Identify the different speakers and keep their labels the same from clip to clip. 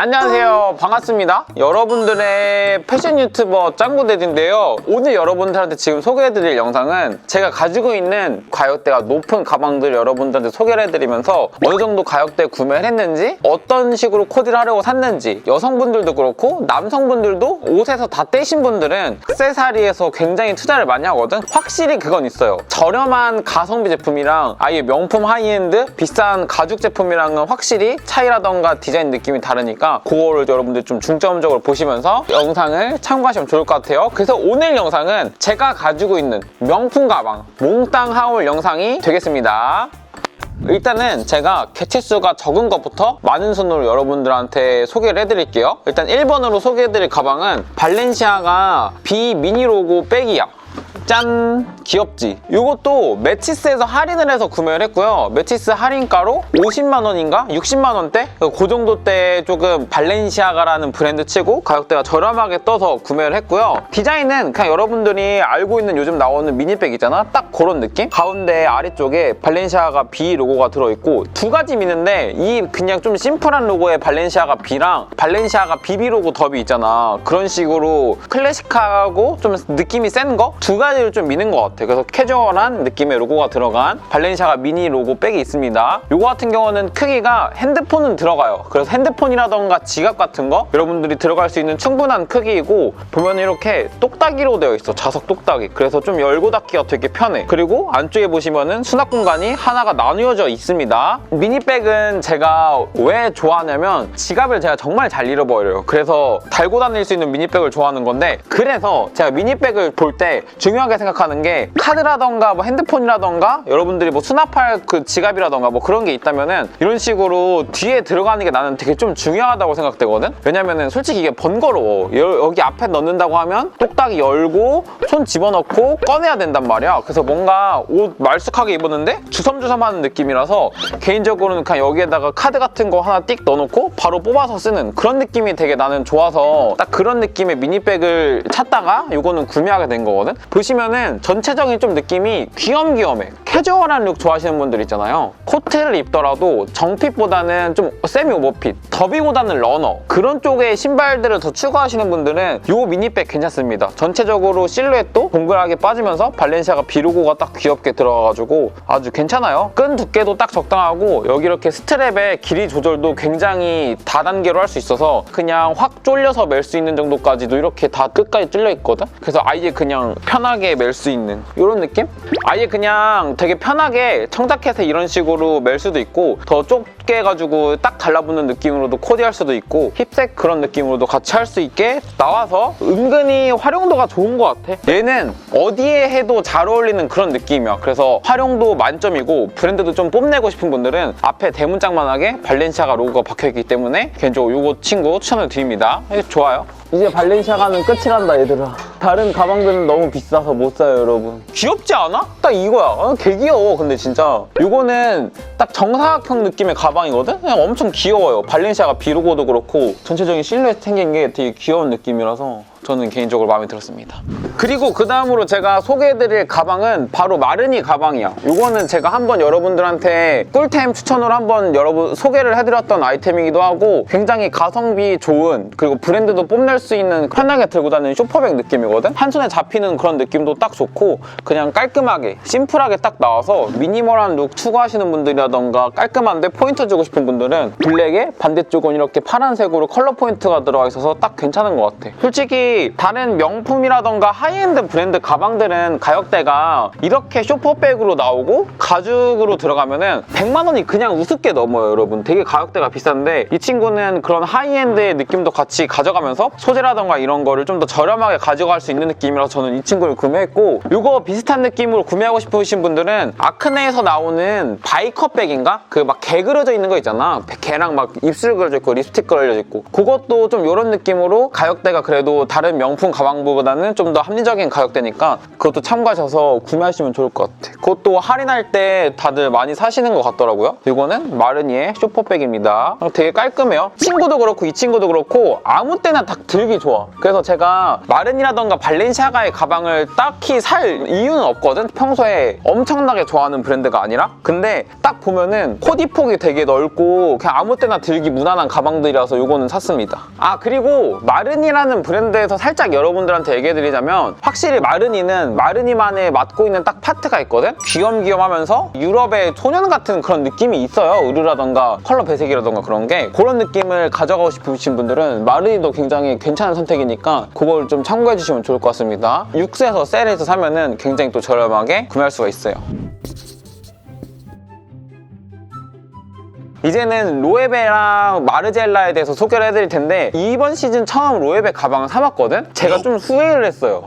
Speaker 1: 안녕하세요. 반갑습니다. 여러분들의 패션 유튜버 짱구대디인데요. 오늘 여러분들한테 지금 소개해드릴 영상은 제가 가지고 있는 가격대가 높은 가방들 여러분들한테 소개를 해드리면서 어느 정도 가격대 구매를 했는지 어떤 식으로 코디를 하려고 샀는지 여성분들도 그렇고 남성분들도 옷에서 다 떼신 분들은 액세서리에서 굉장히 투자를 많이 하거든? 확실히 그건 있어요. 저렴한 가성비 제품이랑 아예 명품 하이엔드 비싼 가죽 제품이랑은 확실히 차이라던가 디자인 느낌이 다르니까 그거를 여러분들 좀 중점적으로 보시면서 영상을 참고하시면 좋을 것 같아요. 그래서 오늘 영상은 제가 가지고 있는 명품 가방 몽땅 하울 영상이 되겠습니다. 일단은 제가 개체수가 적은 것부터 많은 순으로 여러분들한테 소개를 해드릴게요. 일단 1번으로 소개해드릴 가방은 발렌시아가 B 미니 로고 백이야 짠! 귀엽지? 이것도 매치스에서 할인을 해서 구매를 했고요. 매치스 할인가로 50만 원인가? 60만 원대? 그 정도대 조금 발렌시아가라는 브랜드 치고 가격대가 저렴하게 떠서 구매를 했고요. 디자인은 그냥 여러분들이 알고 있는 요즘 나오는 미니백 있잖아? 딱 그런 느낌? 가운데 아래쪽에 발렌시아가 B 로고가 들어있고 두 가지 미는데 이 그냥 좀 심플한 로고의 발렌시아가 B랑 발렌시아가 BB 로고 덥이 있잖아. 그런 식으로 클래식하고 좀 느낌이 센 거? 두 가지를 좀 미는 것 같아. 그래서 캐주얼한 느낌의 로고가 들어간 발렌시아가 미니 로고 백이 있습니다. 이거 같은 경우는 크기가 핸드폰은 들어가요. 그래서 핸드폰이라던가 지갑 같은 거 여러분들이 들어갈 수 있는 충분한 크기이고 보면 이렇게 똑딱이로 되어 있어. 자석 똑딱이. 그래서 좀 열고 닫기가 되게 편해. 그리고 안쪽에 보시면은 수납 공간이 하나가 나누어져 있습니다. 미니백은 제가 왜 좋아하냐면 지갑을 제가 정말 잘 잃어버려요. 그래서 달고 다닐 수 있는 미니백을 좋아하는 건데 그래서 제가 미니백을 볼때 중요하게 생각하는 게 카드라던가 뭐 핸드폰이라던가 여러분들이 뭐 수납할 그 지갑이라던가 뭐 그런 게 있다면은 이런 식으로 뒤에 들어가는 게 나는 되게 좀 중요하다고 생각되거든? 왜냐면은 솔직히 이게 번거로워. 여- 여기 앞에 넣는다고 하면 똑딱이 열고 손 집어넣고 꺼내야 된단 말이야. 그래서 뭔가 옷 말쑥하게 입었는데 주섬주섬 하는 느낌이라서 개인적으로는 그냥 여기에다가 카드 같은 거 하나 띡 넣어놓고 바로 뽑아서 쓰는 그런 느낌이 되게 나는 좋아서 딱 그런 느낌의 미니백을 찾다가 이거는 구매하게 된 거거든? 보시면은 전체적인 좀 느낌이 귀염귀염해. 캐주얼한 룩 좋아하시는 분들 있잖아요. 코트를 입더라도 정핏보다는 좀 세미 오버핏, 더비보다는 러너 그런 쪽의 신발들을 더 추구하시는 분들은 이 미니백 괜찮습니다. 전체적으로 실루엣도 동그랗게 빠지면서 발렌시아가 비로고가 딱 귀엽게 들어가가지고 아주 괜찮아요. 끈 두께도 딱 적당하고 여기 이렇게 스트랩의 길이 조절도 굉장히 다단계로 할 수 있어서 그냥 확 쫄려서 멜 수 있는 정도까지도 이렇게 다 끝까지 뚫려 있거든? 그래서 아예 그냥 편하게 멜 수 있는 이런 느낌? 아예 그냥 되게 편하게 청자켓에 이런 식으로 멜 수도 있고 더 좁게 해가지고 딱 달라붙는 느낌으로도 코디할 수도 있고 힙색 그런 느낌으로도 같이 할 수 있게 나와서 은근히 활용도가 좋은 것 같아. 얘는 어디에 해도 잘 어울리는 그런 느낌이야. 그래서 활용도 만점이고 브랜드도 좀 뽐내고 싶은 분들은 앞에 대문짝만하게 발렌시아가 로고가 박혀있기 때문에 개인적으로 이거 친구 추천을 드립니다. 이거 좋아요. 이제 발렌시아가는 끝이란다 얘들아. 다른 가방들은 너무 비싸서 못 사요 여러분. 귀엽지 않아? 딱 이거야. 어, 개 귀여워 근데 진짜. 이거는 딱 정사각형 느낌의 가방 이거든? 그냥 엄청 귀여워요 발렌시아가 비로고도 그렇고 전체적인 실루엣 생긴 게 되게 귀여운 느낌이라서 저는 개인적으로 마음에 들었습니다. 그리고 그 다음으로 제가 소개해드릴 가방은 바로 마르니 가방이야. 이거는 제가 한번 여러분들한테 꿀템 추천으로 한번 여러분 소개를 해드렸던 아이템이기도 하고 굉장히 가성비 좋은 그리고 브랜드도 뽐낼 수 있는 편하게 들고 다니는 쇼퍼백 느낌이거든? 한 손에 잡히는 그런 느낌도 딱 좋고 그냥 깔끔하게 심플하게 딱 나와서 미니멀한 룩 추구하시는 분들이라던가 깔끔한데 포인트 주고 싶은 분들은 블랙에 반대쪽은 이렇게 파란색으로 컬러 포인트가 들어가 있어서 딱 괜찮은 것 같아. 솔직히 다른 명품이라던가 하이엔드 브랜드 가방들은 가격대가 이렇게 쇼퍼백으로 나오고 가죽으로 들어가면은 100만 원이 그냥 우습게 넘어요, 여러분. 되게 가격대가 비싼데 이 친구는 그런 하이엔드의 느낌도 같이 가져가면서 소재라던가 이런 거를 좀 더 저렴하게 가져갈 수 있는 느낌이라서 저는 이 친구를 구매했고 이거 비슷한 느낌으로 구매하고 싶으신 분들은 아크네에서 나오는 바이커백인가? 그 막 개 그려져 있는 거 있잖아. 개랑 막 입술 그려져 있고 립스틱 그려져 있고 그것도 좀 이런 느낌으로 가격대가 그래도 다른 명품 가방보다는 좀 더 합리적인 가격대니까 그것도 참고하셔서 구매하시면 좋을 것 같아. 그것도 할인할 때 다들 많이 사시는 것 같더라고요. 이거는 마르니의 쇼퍼백입니다. 되게 깔끔해요. 친구도 그렇고 이 친구도 그렇고 아무 때나 딱 들기 좋아. 그래서 제가 마르니라던가 발렌시아가의 가방을 딱히 살 이유는 없거든. 평소에 엄청나게 좋아하는 브랜드가 아니라. 근데 딱 보면은 코디 폭이 되게 넓고 그냥 아무 때나 들기 무난한 가방들이라서 이거는 샀습니다. 아 그리고 마르니라는 브랜드에 서 살짝 여러분들한테 얘기해드리자면 확실히 마르니는 마르니만의 맡고 있는 딱 파트가 있거든. 귀염귀염하면서 유럽의 소년 같은 그런 느낌이 있어요. 의류라던가 컬러 배색이라던가 그런 게 그런 느낌을 가져가고 싶으신 분들은 마르니도 굉장히 괜찮은 선택이니까 그걸 좀 참고해 주시면 좋을 것 같습니다. 육스에서 셀에서 사면은 굉장히 또 저렴하게 구매할 수가 있어요. 이제는 로에베랑 마르젤라에 대해서 소개를 해드릴 텐데 이번 시즌 처음 로에베 가방을 사봤거든? 제가 좀 후회를 했어요.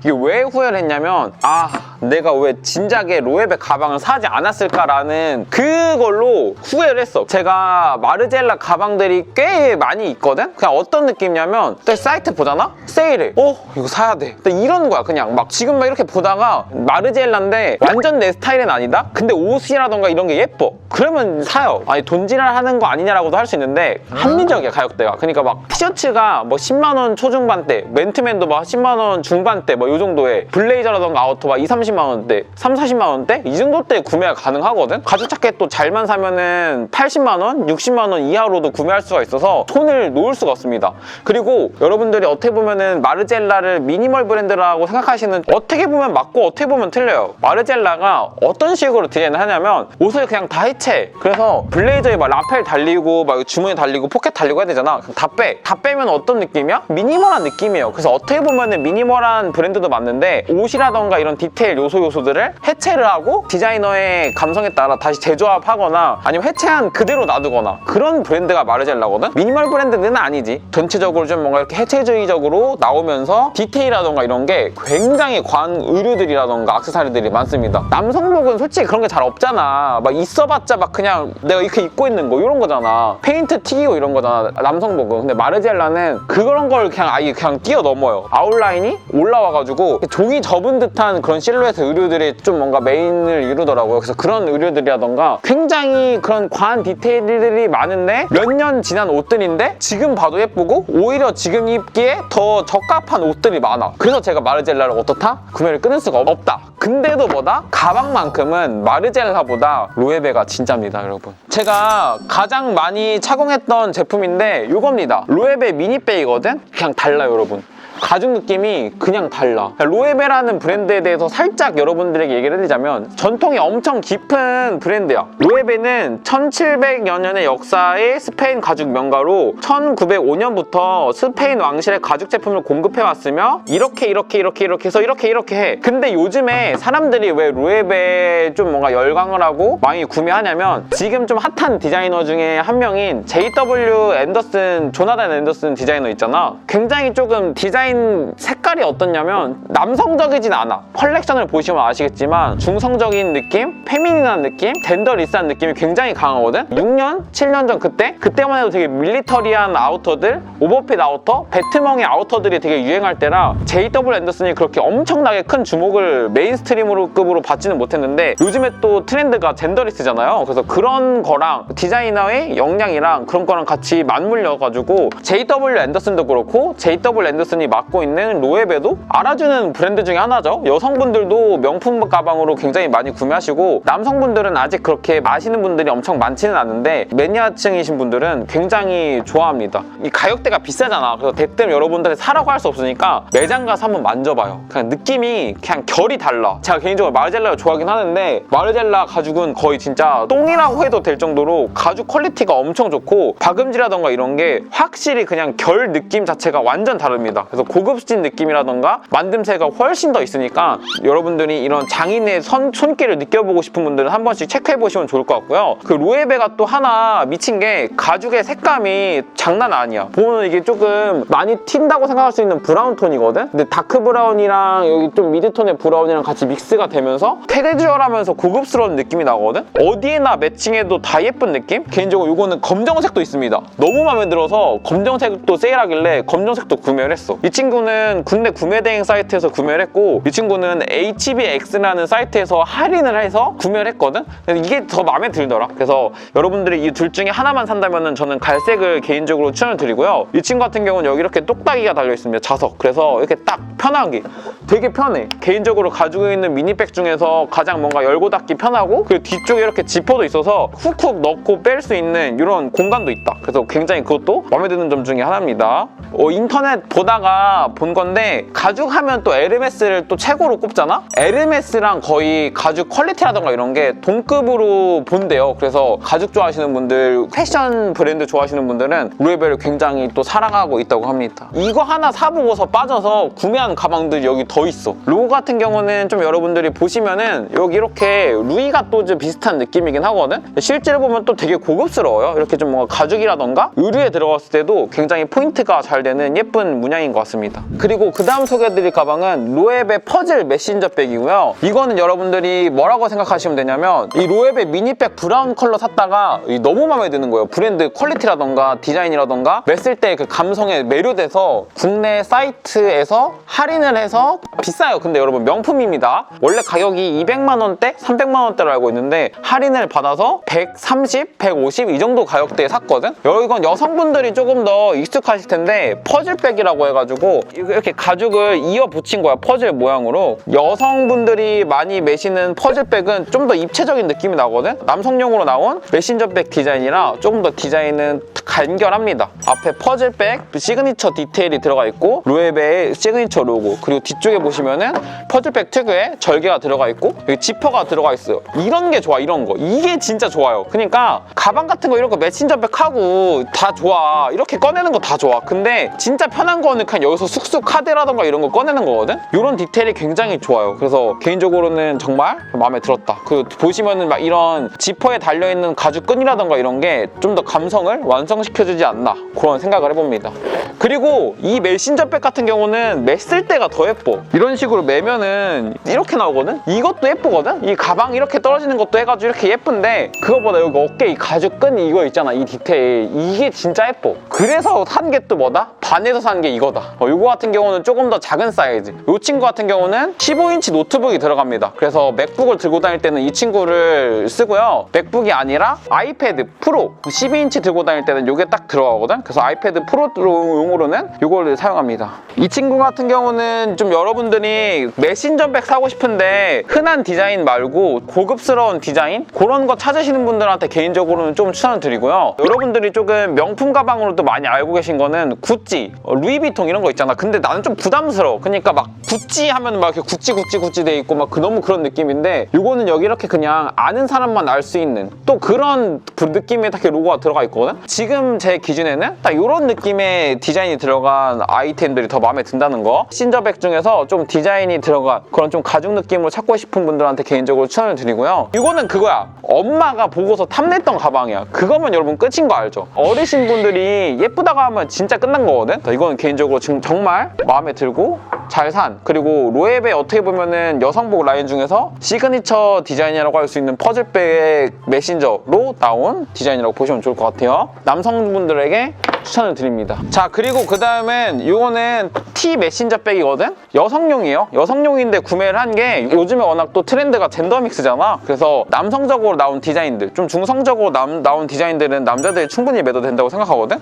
Speaker 1: 이게 왜 후회를 했냐면 아 내가 왜 진작에 로에베 가방을 사지 않았을까라는 그걸로 후회를 했어. 제가 마르젤라 가방들이 꽤 많이 있거든? 그냥 어떤 느낌이냐면 딱 사이트 보잖아? 세일해 어 이거 사야 돼. 딱 이러는 거야 그냥. 막 지금 막 이렇게 보다가 마르젤라인데 완전 내 스타일은 아니다? 근데 옷이라던가 이런 게 예뻐. 그러면 사요. 아니 돈지랄 하는 거 아니냐라고도 할 수 있는데 합리적이야 가격대가. 그러니까 막 티셔츠가 뭐 10만 원 초중반대 맨투맨도 막 10만 원 중반대 뭐 이 정도에 블레이저라던가 아우터 막 2, 30만 원대 3, 40만 원대? 이 정도 때 구매가 가능하거든? 가죽 자켓 또 잘만 사면은 80만 원, 60만 원 이하로도 구매할 수가 있어서 손을 놓을 수가 없습니다. 그리고 여러분들이 어떻게 보면은 마르젤라를 미니멀 브랜드라고 생각하시는 어떻게 보면 맞고 어떻게 보면 틀려요. 마르젤라가 어떤 식으로 디자인을 하냐면 옷을 그냥 다 해체. 그래서 블레이저에 막 라펠 달리고 막 주머니 달리고 포켓 달리고 해야 되잖아. 다 빼. 다 빼면 어떤 느낌이야? 미니멀한 느낌이에요. 그래서 어떻게 보면은 미니멀한 브랜드도 맞는데 옷이라던가 이런 디테일 요소 요소들을 해체를 하고 디자이너의 감성에 따라 다시 재조합하거나 아니면 해체한 그대로 놔두거나 그런 브랜드가 마르젤라거든? 미니멀 브랜드는 아니지. 전체적으로 좀 뭔가 이렇게 해체주의적으로 나오면서 디테일이라던가 이런 게 굉장히 관 의류들이라던가 악세사리들이 많습니다. 남성복은 솔직히 그런 게 잘 없잖아. 막 있어봤자 막 그냥 내가 이렇게 입고 있는 거 이런 거잖아. 페인트 튀기고 이런 거잖아 남성복은. 근데 마르젤라는 그런 걸 그냥 아예 그냥 뛰어 넘어요. 아웃라인이 올라와가지고 종이 접은 듯한 그런 실루엣 의 의류들이 좀 뭔가 메인을 이루더라고요 그래서 그런 의류들이라던가 굉장히 그런 관 디테일들이 많은데 몇 년 지난 옷들인데 지금 봐도 예쁘고 오히려 지금 입기에 더 적합한 옷들이 많아 그래서 제가 마르젤라를 어떻다? 구매를 끊을 수가 없다 근데도 뭐다? 가방만큼은 마르젤라보다 로에베가 진짜입니다 여러분 제가 가장 많이 착용했던 제품인데 이겁니다 로에베 미니백이거든? 그냥 달라요 여러분 가죽 느낌이 그냥 달라. 로에베라는 브랜드에 대해서 살짝 여러분들에게 얘기를 해드리자면 전통이 엄청 깊은 브랜드야. 로에베는 1700여 년의 역사의 스페인 가죽 명가로 1905년부터 스페인 왕실의 가죽 제품을 공급해왔으며 이렇게 이렇게 이렇게 이렇게 해서 이렇게 이렇게 해. 근데 요즘에 사람들이 왜 로에베에 좀 뭔가 열광을 하고 많이 구매하냐면 지금 좀 핫한 디자이너 중에 한 명인 JW 앤더슨 조나단 앤더슨 디자이너 있잖아. 굉장히 조금 디자인 색깔이 어떻냐면 남성적이진 않아. 컬렉션을 보시면 아시겠지만 중성적인 느낌, 페미닌한 느낌, 젠더리스한 느낌이 굉장히 강하거든. 6년, 7년 전 그때? 그때만 해도 되게 밀리터리한 아우터들 오버핏 아우터, 배트멍의 아우터들이 되게 유행할 때라 JW 앤더슨이 그렇게 엄청나게 큰 주목을 메인스트림으로 급으로 받지는 못했는데 요즘에 또 트렌드가 젠더리스잖아요. 그래서 그런 거랑 디자이너의 역량이랑 그런 거랑 같이 맞물려가지고 JW 앤더슨도 그렇고 JW 앤더슨이 맡고 있는 로에베도 알아주는 브랜드 중에 하나죠. 여성분들도 명품 가방으로 굉장히 많이 구매하시고 남성분들은 아직 그렇게 마시는 분들이 엄청 많지는 않은데 매니아층이신 분들은 굉장히 좋아합니다. 이 가격대가 비싸잖아. 그래서 대뜸 여러분들이 사라고 할 수 없으니까 매장 가서 한번 만져봐요. 그냥 느낌이 그냥 결이 달라. 제가 개인적으로 마르젤라를 좋아하긴 하는데 마르젤라 가죽은 거의 진짜 똥이라고 해도 될 정도로 가죽 퀄리티가 엄청 좋고 박음질이라던가 이런 게 확실히 그냥 결 느낌 자체가 완전 다릅니다. 그래서 고급진 느낌이라던가 만듦새가 훨씬 더 있으니까 여러분들이 이런 장인의 선, 손길을 느껴보고 싶은 분들은 한 번씩 체크해보시면 좋을 것 같고요. 그 로에베가 또 하나 미친 게 가죽의 색감이 장난 아니야. 보면 이게 조금 많이 튄다고 생각할 수 있는 브라운 톤이거든? 근데 다크 브라운이랑 여기 좀 미드톤의 브라운이랑 같이 믹스가 되면서 캐주얼하면서 고급스러운 느낌이 나거든? 어디에나 매칭해도 다 예쁜 느낌? 개인적으로 이거는 검정색도 있습니다. 너무 마음에 들어서 검정색도 세일하길래 검정색도 구매를 했어 이이 친구는 국내 구매 대행 사이트에서 구매를 했고 이 친구는 HBX라는 사이트에서 할인을 해서 구매를 했거든. 그래서 이게 더 마음에 들더라. 그래서 여러분들이 이 둘 중에 하나만 산다면은 저는 갈색을 개인적으로 추천을 드리고요. 이 친구 같은 경우는 여기 이렇게 똑딱이가 달려 있습니다. 자석. 그래서 이렇게 딱 편하게 되게 편해. 개인적으로 가지고 있는 미니백 중에서 가장 뭔가 열고 닫기 편하고 그리고 뒤쪽에 이렇게 지퍼도 있어서 훅훅 넣고 뺄 수 있는 이런 공간도 있다. 그래서 굉장히 그것도 마음에 드는 점 중에 하나입니다. 어, 인터넷 보다가 본 건데 가죽 하면 또 에르메스를 또 최고로 꼽잖아? 에르메스랑 거의 가죽 퀄리티라던가 이런 게 동급으로 본대요. 그래서 가죽 좋아하시는 분들, 패션 브랜드 좋아하시는 분들은 루에벨을 굉장히 또 사랑하고 있다고 합니다. 이거 하나 사보고서 빠져서 구매한 가방들이 여기 더 있어. 로고 같은 경우는 좀 여러분들이 보시면은 여기 이렇게 루이 가또즈 비슷한 느낌이긴 하거든? 실제로 보면 또 되게 고급스러워요. 이렇게 좀 뭔가 가죽이라던가 의류에 들어갔을 때도 굉장히 포인트가 잘 되는 예쁜 문양인 것 같습니다. 그리고 그 다음 소개해드릴 가방은 로에베 퍼즐 메신저 백이고요. 이거는 여러분들이 뭐라고 생각하시면 되냐면 이 로에베 미니백 브라운 컬러 샀다가 이 너무 마음에 드는 거예요. 브랜드 퀄리티라던가 디자인이라던가 맸을 때 그 감성에 매료돼서 국내 사이트에서 할인을 해서 비싸요. 근데 여러분 명품입니다. 원래 가격이 200만 원대, 300만 원대로 알고 있는데 할인을 받아서 130, 150 이 정도 가격대에 샀거든. 이건 여성분들이 조금 더 익숙하실 텐데 퍼즐백이라고 해가지고 이렇게 가죽을 이어 붙인 거야 퍼즐 모양으로. 여성분들이 많이 매시는 퍼즐백은 좀 더 입체적인 느낌이 나거든. 남성용으로 나온 메신저백 디자인이라 조금 더 디자인은 간결합니다. 앞에 퍼즐백 시그니처 디테일이 들어가 있고 루에베의 시그니처 로고 그리고 뒤쪽에 보시면은 퍼즐백 특유의 절개가 들어가 있고 여기 지퍼가 들어가 있어요. 이런 게 좋아 이런 거 이게 진짜 좋아요. 그러니까 가방 같은 거 이런 거 메신저백 하고 다 좋아 이렇게 꺼내는 거 다 좋아. 근데 진짜 편한 거는 그냥 여기서 쑥쑥 카드라던가 이런 거 꺼내는 거거든. 이런 디테일이 굉장히 좋아요. 그래서 개인적으로는 정말 마음에 들었다. 그 보시면은 막 이런 지퍼에 달려 있는 가죽 끈이라던가 이런 게 좀 더 감성을 완성시켜주지 않나 그런 생각을 해봅니다. 그리고 이 메신저백 같은 경우는 맸을 때가 더 예뻐. 이런 식으로 매면은 이렇게 나오거든? 이것도 예쁘거든? 이 가방 이렇게 떨어지는 것도 해가지고 이렇게 예쁜데 그거보다 여기 어깨 이 가죽 끈 이거 있잖아. 이 디테일. 이게 진짜 예뻐. 그래서 산 게 또 뭐다? 반에서 산 게 이거다. 어, 이거 같은 경우는 조금 더 작은 사이즈. 이 친구 같은 경우는 15인치 노트북이 들어갑니다. 그래서 맥북을 들고 다닐 때는 이 친구를 쓰고요. 맥북이 아니라 아이패드 프로 12인치 들고 다닐 때는 이게 딱 들어가거든. 그래서 아이패드 프로용으로는 이걸 사용합니다. 이 친구 같은 경우는 좀 여러분들이 메신저백 사고 싶은데 흔한 디자인 말고 고급스러운 디자인 그런 거 찾으시는 분들한테 개인적으로는 좀 추천을 드리고요. 여러분들이 조금 명품 가방으로도 많이 알고 계신 거는 구찌, 어, 루이비통 이런 거 있잖아. 근데 나는 좀 부담스러워. 그러니까 막 구찌 하면 막 이렇게 구찌 구찌 구찌 돼 있고 막 그 너무 그런 느낌인데 이거는 여기 이렇게 그냥 아는 사람만 알 수 있는 또 그런 그 느낌의 딱 이렇게 로고가 들어가 있거든. 지금 제 기준에는 딱 이런 느낌의 디자인이 들어간 아이템들이 더 마음에 든다는 거. 신저백 중에서 좀 디자인이 들어간 그런 좀 가죽 느낌으로 찾고 싶은 분들한테 개인적으로 추천을 드리고요. 이거는 그거야. 엄마가 보고서 탐냈던 가방이야. 그거면 여러분 끝인 거 알죠? 어르신 분들이 예쁘다고 하면 진짜 끝난 거거든. 이거는 개인적으로 지금 정말 마음에 들고 잘 산. 그리고 로에베 어떻게 보면은 여성복 라인 중에서 시그니처 디자인이라고 할 수 있는 퍼즐백 메신저로 나온 디자인이라고 보시면 좋을 것 같아요. 남성분들에게 추천을 드립니다. 자, 그리고 그 다음엔 이거는 T 메신저 백이거든? 여성용이에요. 여성용인데 구매를 한 게 요즘에 워낙 또 트렌드가 젠더 믹스잖아. 그래서 남성적으로 나온 디자인들, 좀 중성적으로 남- 나온 디자인들은 남자들이 충분히 매도 된다고 생각하거든?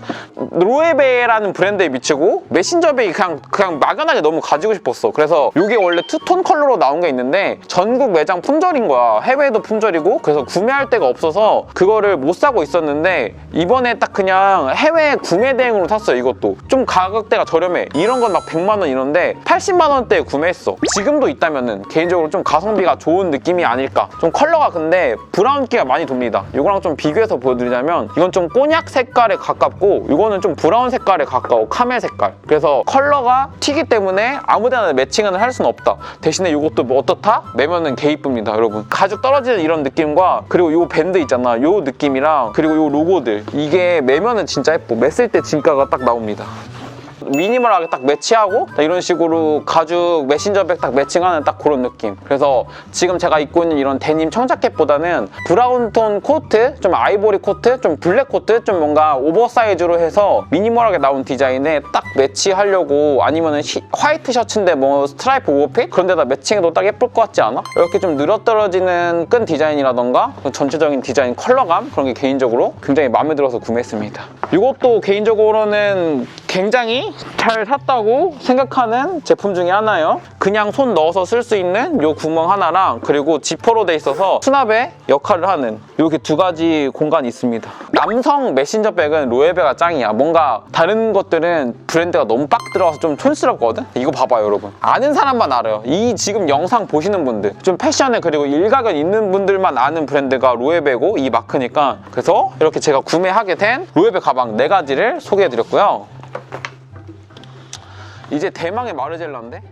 Speaker 1: 로에베라는 브랜드에 미치고 메신 저 백이 그냥, 그냥 막연하게 너무 가지고 싶었어. 그래서 이게 원래 투톤 컬러로 나온 게 있는데 전국 매장 품절인 거야. 해외에도 품절이고 그래서 구매할 데가 없어서 그거를 못 사고 있었는데 이번에 딱 그냥 해외 구매 대행으로 샀어요. 이것도 좀 가격대가 저렴해. 이런 건 막 100만 원 이런데 80만 원대에 구매했어. 지금도 있다면은 개인적으로 좀 가성비가 좋은 느낌이 아닐까. 좀 컬러가 근데 브라운기가 많이 돕니다. 이거랑 좀 비교해서 보여드리자면 이건 좀 꼬냑 색깔에 가깝고 이거는 좀 브라운 색깔에 가까워 카멜 색깔. 그래서 컬러가 튀기 때문에 아무데나 매칭은 할 수는 없다. 대신에 이것도 뭐 어떻다? 매면은 개 이쁩니다, 여러분. 가죽 떨어지는 이런 느낌과 그리고 요 밴드 있잖아. 요 느낌이랑 그리고 요 로고들 이게 매면은 진짜 예뻐. 맸을 때 진가가 딱 나옵니다. 미니멀하게 딱 매치하고 딱 이런 식으로 가죽 메신저백 딱 매칭하는 딱 그런 느낌. 그래서 지금 제가 입고 있는 이런 데님 청자켓보다는 브라운 톤 코트 좀 아이보리 코트 좀 블랙 코트 좀 뭔가 오버사이즈로 해서 미니멀하게 나온 디자인에 딱 매치하려고 아니면은 히- 화이트 셔츠인데 뭐 스트라이프 오버핏? 그런 데다 매칭해도 딱 예쁠 것 같지 않아? 이렇게 좀 늘어떨어지는 끈 디자인이라던가 그 전체적인 디자인 컬러감? 그런 게 개인적으로 굉장히 마음에 들어서 구매했습니다. 이것도 개인적으로는 굉장히 잘 샀다고 생각하는 제품 중에 하나예요. 그냥 손 넣어서 쓸 수 있는 요 구멍 하나랑 그리고 지퍼로 돼 있어서 수납의 역할을 하는 이렇게 두 가지 공간이 있습니다. 남성 메신저 백은 로에베가 짱이야. 뭔가 다른 것들은 브랜드가 너무 빡 들어가서 좀 촌스럽거든? 이거 봐봐요 여러분. 아는 사람만 알아요. 이 지금 영상 보시는 분들 좀 패션에 그리고 일가견 있는 분들만 아는 브랜드가 로에베고 이 마크니까. 그래서 이렇게 제가 구매하게 된 로에베 가방 네 가지를 소개해드렸고요 이제 대망의 마르젤라인데